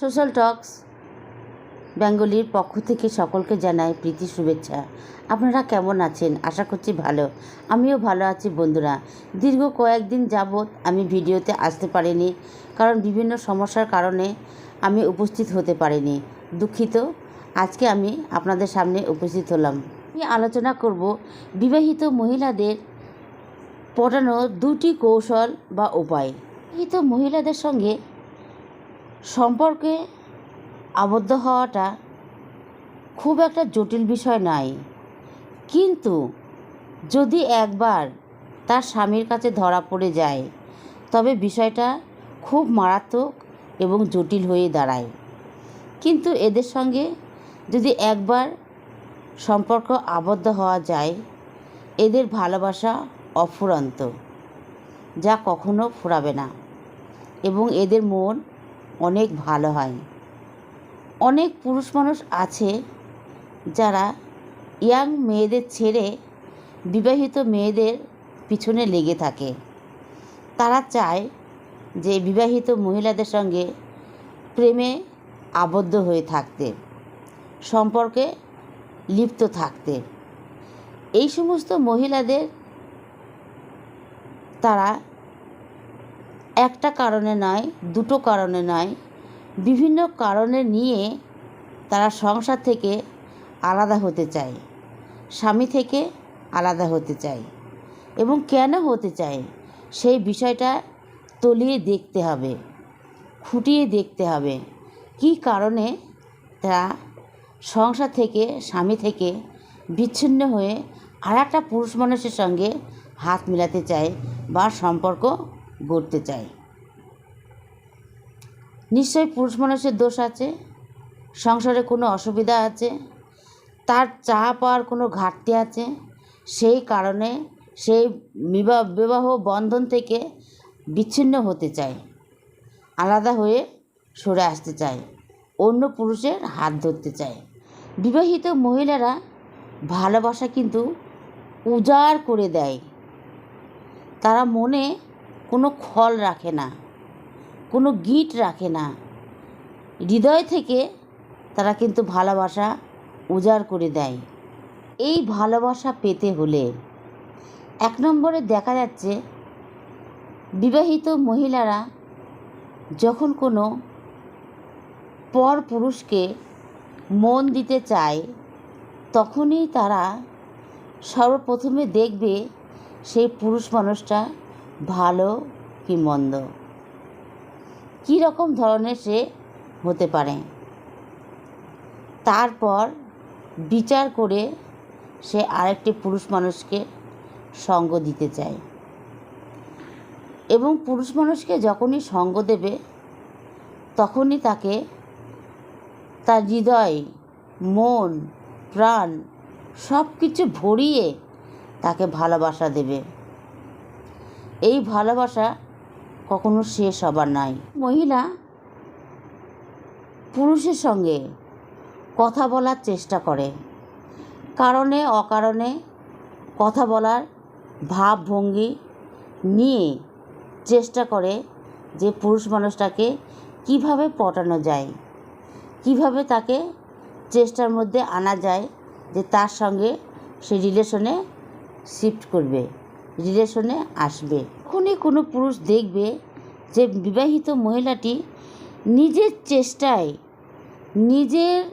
Social টক্স বেঙ্গলির পক্ষ থেকে সকলকে জানাই প্রীতি শুভেচ্ছা। আপনারা কেমন আছেন? আশা করছি ভালো। আমিও ভালো আছি বন্ধুরা। দীর্ঘ কয়েকদিন যাবৎ আমি ভিডিওতে আসতে পারিনি কারণ বিভিন্ন সমস্যার কারণে আমি উপস্থিত হতে পারিনি। দুঃখিত। আজকে আমি আপনাদের সামনে উপস্থিত হলাম। আমি আলোচনা করব বিবাহিত মহিলাদের পটানো দুটি কৌশল বা উপায়। বিবাহিত মহিলাদের সঙ্গে সম্পর্কে আবদ্ধ হওয়াটা খুব একটা জটিল বিষয় নয়। কিন্তু যদি একবার তার স্বামীর কাছে ধরা পড়ে যায়, তবে বিষয়টা খুব মারাত্মক এবং জটিল হয়ে দাঁড়ায়। কিন্তু এদের সঙ্গে যদি একবার সম্পর্ক আবদ্ধ হওয়া যায়, এদের ভালোবাসা অফুরন্ত, যা কখনো ফুরাবে না এবং এদের মন অনেক ভালো হয়। অনেক পুরুষ মানুষ আছে যারা ইয়াং মেয়েদের ছেড়ে বিবাহিত মেয়েদের পিছনে লেগে থাকে। তারা চায় যে বিবাহিত মহিলাদের সঙ্গে প্রেমে আবদ্ধ হয়ে থাকতে, সম্পর্কে লিপ্ত থাকতে। এই সমস্ত মহিলাদের তারা একটা কারণে নয়, দুটো কারণে নয়। বিভিন্ন কারণে নিয়ে তারা সংসার থেকে আলাদা হতে চায়, স্বামী থেকে আলাদা হতে চায় এবং কেন হতে চায় সেই বিষয়টা তলিয়ে দেখতে হবে, খুঁটিয়ে দেখতে হবে। কী কারণে তারা সংসার থেকে, স্বামী থেকে বিচ্ছিন্ন হয়ে আর একটা পুরুষ মানুষের সঙ্গে হাত মেলাতে চায় বা সম্পর্ক গড়তে চায়। নিশ্চয়ই পুরুষ মানুষের দোষ আছে, সংসারে কোনো অসুবিধা আছে, তার চাহা পাওয়ার কোনো ঘাটতি আছে, সেই কারণে সেই বিবাহ বিবাহ বন্ধন থেকে বিচ্ছিন্ন হতে চায়, আলাদা হয়ে সরে আসতে চায়, অন্য পুরুষের হাত ধরতে চায়। বিবাহিত মহিলারা ভালোবাসা কিন্তু উজাড় করে দেয়। তারা মনে কোনো খল রাখে না, কোনো গিট রাখে না। হৃদয় থেকে তারা কিন্তু ভালোবাসা উজাড় করে দেয়। এই ভালোবাসা পেতে হলে এক নম্বরে দেখা যাচ্ছে বিবাহিত মহিলারা যখন কোনো পর পুরুষকে মন দিতে চায়, তখনই তারা সর্বপ্রথমে দেখবে সেই পুরুষ মানুষটা ভালো কি মন্দ? কী রকম ধরনের সে হতে পারে? তারপর বিচার করে সে আরেকটি পুরুষ মানুষকে সঙ্গ দিতে চায়। এবং পুরুষ মানুষকে যখনই সঙ্গ দেবে, তখনই তাকে তার হৃদয়, মন, প্রাণ সব কিছু ভরিয়ে তাকে ভালোবাসা দেবে। এই ভালোবাসা কখনো শেষ হবার নয় মহিলা পুরুষের সঙ্গে কথা বলার চেষ্টা করে। কারণে, অকারণে কথা বলার ভাবভঙ্গি নিয়ে চেষ্টা করে যে পুরুষ মানুষটাকে কীভাবে পটানো যায়, কীভাবে তাকে চেষ্টার মধ্যে আনা যায় যে তার সঙ্গে সে রিলেশনে শিফট করবে। রিলেশনে আসবে। তখনই কোনো পুরুষ দেখবে যে বিবাহিত মহিলাটি নিজের চেষ্টায়, নিজের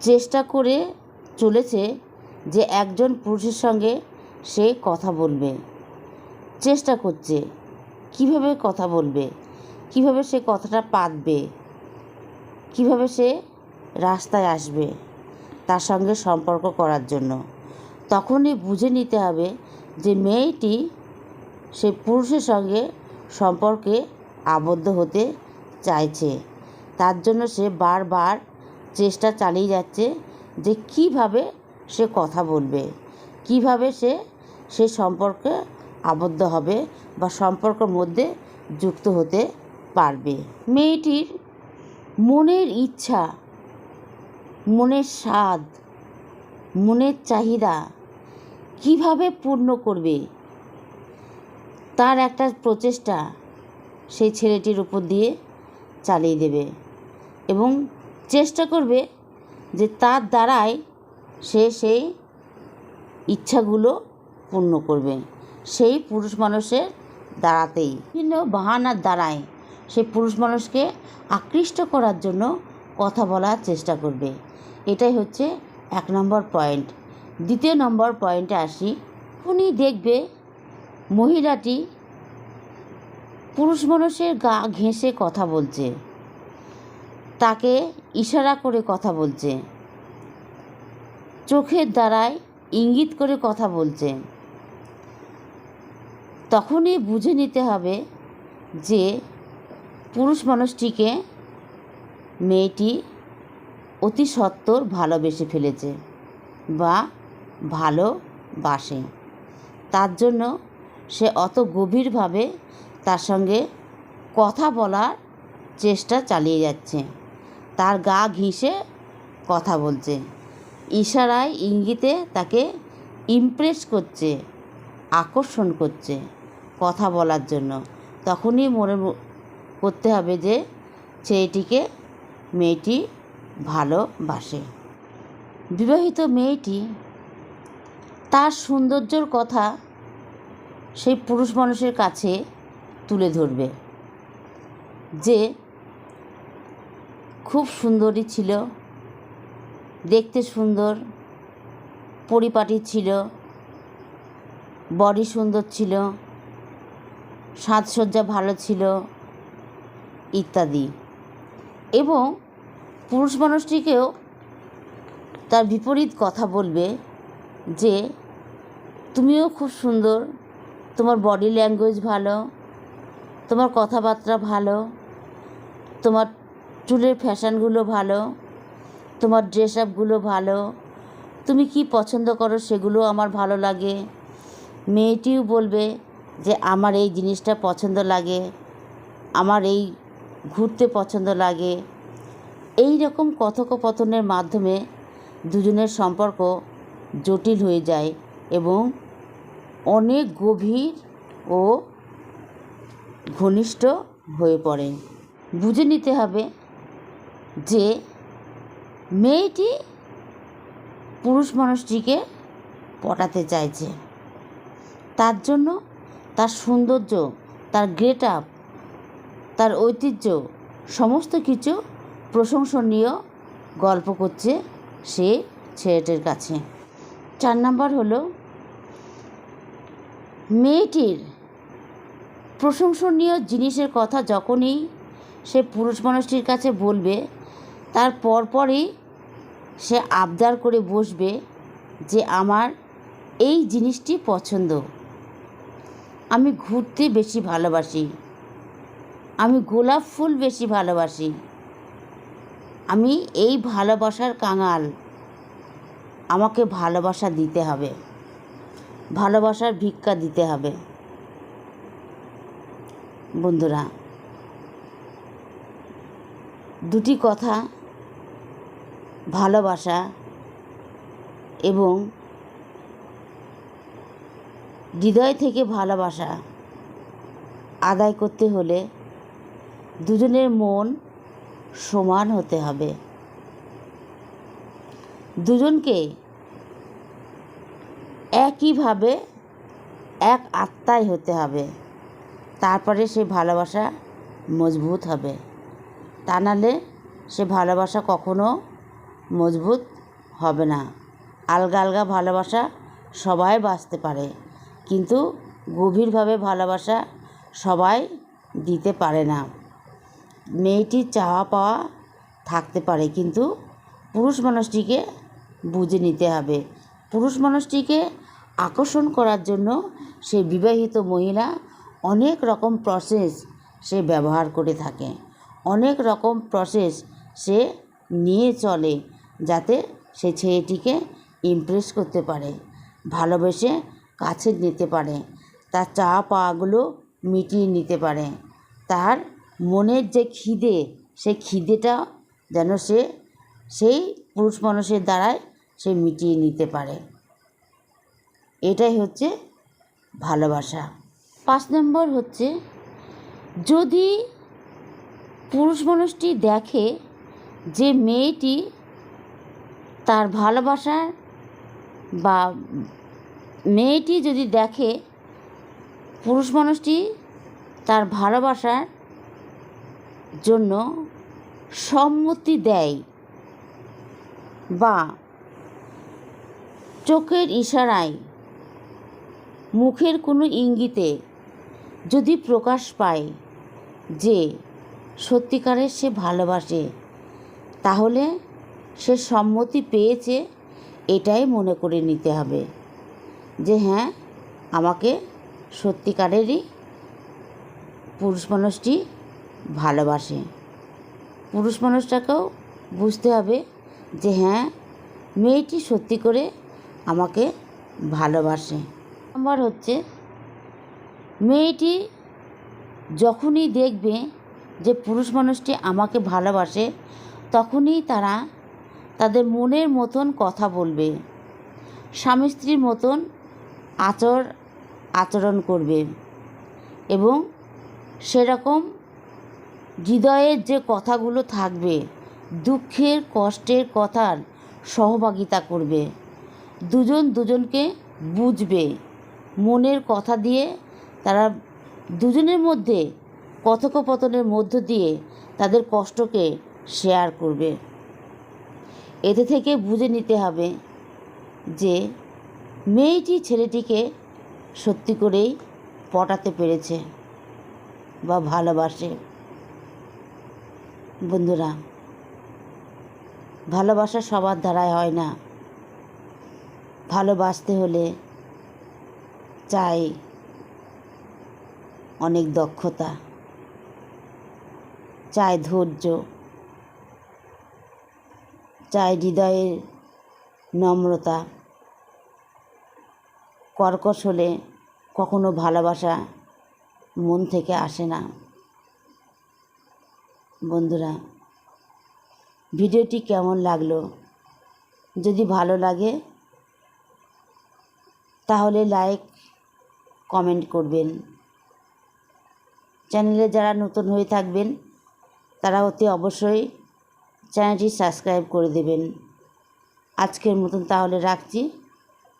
চেষ্টা করে চলেছে যে একজন পুরুষের সঙ্গে সে কথা বলবে। চেষ্টা করছে। কীভাবে কথা বলবে? কীভাবে সে কথাটা পাতবে? কীভাবে সে রাস্তায় আসবে? তার সঙ্গে সম্পর্ক করার জন্য। তখনই বুঝে নিতে হবে যে মেয়েটি সে পুরুষের সঙ্গে সম্পর্কে আবদ্ধ হতে চাইছে। তার জন্য সে বারবার চেষ্টা চালিয়ে যাচ্ছে যে কীভাবে সে কথা বলবে, কীভাবে সে সে সম্পর্কে আবদ্ধ হবে বা সম্পর্কের মধ্যে যুক্ত হতে পারবে। মেয়েটির মনের ইচ্ছা, মনের স্বাদ, মনের চাহিদা কীভাবে পূর্ণ করবে? তার একটা প্রচেষ্টা সেই ছেলেটির উপর দিয়ে চালিয়ে দেবে এবং চেষ্টা করবে যে তার দ্বারাই সে সেই ইচ্ছাগুলো পূর্ণ করবে। সেই পুরুষ মানুষের দ্বারাতেই। বিভিন্ন বাহানার দ্বারায় সে পুরুষ মানুষকে আকৃষ্ট করার জন্য কথা বলার চেষ্টা করবে। এটাই হচ্ছে এক নম্বর পয়েন্ট। দ্বিতীয় নম্বর পয়েন্টে আসি। উনি দেখবে মহিলাটি পুরুষ মানুষের গা ঘেঁষে কথা বলছে। তাকে ইশারা করে কথা বলছে। চোখের দ্বারায় ইঙ্গিত করে কথা বলছে। তখনই বুঝে নিতে হবে যে পুরুষ মানুষটিকে মেয়েটি অতি সত্বর ভালোবেসে ফেলেছে বা ভালোবাসে। তার জন্য সে অত গভীরভাবে তার সঙ্গে কথা বলার চেষ্টা চালিয়ে যাচ্ছে। তার গা ঘিসে কথা বলছে। ইশারায় ইঙ্গিতে তাকে ইমপ্রেস করছে, আকর্ষণ করছে কথা বলার জন্য। তখনই মনে করতে হবে যে ছেলেটিকে মেয়েটি ভালোবাসে। বিবাহিত মেয়েটি তার সৌন্দর্যর কথা সেই পুরুষ মানুষের কাছে তুলে ধরবে যে খুব সুন্দরী ছিল, দেখতে সুন্দর, পরিপাটি ছিল বডি সুন্দর ছিল, সাজসজ্জা ভালো ছিল ইত্যাদি। এবং পুরুষ মানুষটিকেও তার বিপরীত কথা বলবে যে তুমিও খুব সুন্দর, তোমার বডি ল্যাঙ্গুয়েজ ভালো, তোমার কথাবার্তা ভালো, তোমার চুলের ফ্যাশনগুলো ভালো, তোমার ড্রেস আপগুলো ভালো, তুমি কি পছন্দ করো সেগুলো আমার ভালো লাগে। মেয়েটিও বলবে যে আমার এই জিনিসটা পছন্দ লাগে, আমার এই ঘুরতে পছন্দ লাগে। এই রকম কথোপকথনের মাধ্যমে দুজনের সম্পর্ক জটিল হয়ে যায় এবং অনেক গভীর ও ঘনিষ্ঠ হয়ে পড়ে। বুঝে নিতে হবে যে মেয়েটি পুরুষ মানুষটিকে পটাতে চাইছে। তার জন্য তার সৌন্দর্য, তার গ্রেট আপ তার ঐতিহ্য সমস্ত কিছু প্রশংসনীয় গল্প করছে সে ছেলেটির কাছে। চার নম্বর হলো, মেয়েটির প্রশংসনীয় জিনিসের কথা যখনই সে পুরুষ মানুষটির কাছে বলবে, তার পরপরই সে আবদার করে বসবে যে আমার এই জিনিসটি পছন্দ। আমি ঘুরতে বেশি ভালোবাসি। আমি গোলাপ ফুল বেশি ভালোবাসি। আমি এই ভালোবাসার কাঙাল। আমাকে ভালোবাসা দিতে হবে। ভালোবাসার ভিক্ষা দিতে হবে। বন্ধুরা, দুটি কথা, ভালোবাসা এবং হৃদয় থেকে ভালোবাসা আদায় করতে হলে দুজনের মন সমান হতে হবে। দুজনকে একইভাবে এক আত্মায় হতে হবে। তারপরে সে ভালোবাসা মজবুত হবে। তা নাহলে সে ভালোবাসা কখনো মজবুত হবে না। আলগা আলগা ভালোবাসা সবাই বাঁচতে পারে, কিন্তু গভীরভাবে ভালোবাসা সবাই দিতে পারে না। মেয়েটির চাওয়া পাওয়া থাকতে পারে, কিন্তু পুরুষ মানুষটিকে বুঝে নিতে হবে। পুরুষ মানুষটিকে আকর্ষণ করার জন্য সে বিবাহিত মহিলা অনেক রকম প্রসেস সে ব্যবহার করে থাকে। অনেক রকম প্রসেস সে নিয়ে চলে যাতে সে ছেলেটিকে ইমপ্রেস করতে পারে, ভালোবেসে কাছে নিতে পারে, তার চা পাগুলো মিটিয়ে নিতে পারে, তার মনের যে খিদে সেই খিদেটা যেন সে, সেই পুরুষ মানুষের দ্বারাই সে মিটিয়ে নিতে পারে। এটাই হচ্ছে ভালোবাসা। পাঁচ নম্বর হচ্ছে, যদি পুরুষ মানুষটি দেখে যে মেয়েটি তার ভালোবাসার বা মেয়েটি যদি দেখে পুরুষ মানুষটি তার ভালোবাসার জন্য সম্মতি দেয় বা চোখের ইশারায়, মুখের কোনো ইঙ্গিতে যদি প্রকাশ পায় যে সত্যিকারের সে ভালোবাসে, তাহলে সে সম্মতি পেয়েছে এটাই মনে করে নিতে হবে যে হ্যাঁ আমাকে সত্যিকারেরই পুরুষ মানুষটি ভালোবাসে। পুরুষ মানুষটাকেও বুঝতে হবে যে হ্যাঁ মেয়েটি সত্যি করে আমাকে ভালোবাসে। আমার হচ্ছে, মেয়েটি যখনই দেখবে যে পুরুষ মানুষটি আমাকে ভালোবাসে, তখনই তারা তাদের মনের মতন কথা বলবে, স্বামী স্ত্রীর মতন আচর, আচরণ করবে এবং সেরকম হৃদয়ের যে কথাগুলো থাকবে, দুঃখের, কষ্টের কথার সহভাগিতা করবে। দুজন দুজনকে বুঝবে, মনের কথা দিয়ে, তারা দুজনের মধ্যে, কথোপকথনের মধ্য দিয়ে তাদের কষ্টকে শেয়ার করবে। এতে থেকে বুঝে নিতে হবে যে, মেয়েটি ছেলেটিকে সত্যি করেই পটাতে পেরেছে বা ভালোবাসে। বন্ধুরা, ভালোবাসা সবার দ্বারাই হয় না। ভালোবাসতে হলে চাই অনেক দক্ষতা, চাই ধৈর্য, চাই হৃদয়ের নম্রতা। কর্কশ হলে কখনো ভালোবাসা মন থেকে আসে না। বন্ধুরা, ভিডিওটি কেমন লাগল? যদি ভালো লাগে তাহলে লাইক কমেন্ট করবেন। চ্যানেলে যারা নতুন হয়ে থাকবেন, তারা অতি অবশ্যই চ্যানেলটি সাবস্ক্রাইব করে দেবেন। আজকের মতন তাহলে রাখছি।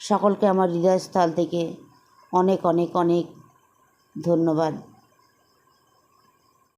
সকলকে আমার হৃদয়স্থল থেকে অনেক অনেক অনেক ধন্যবাদ।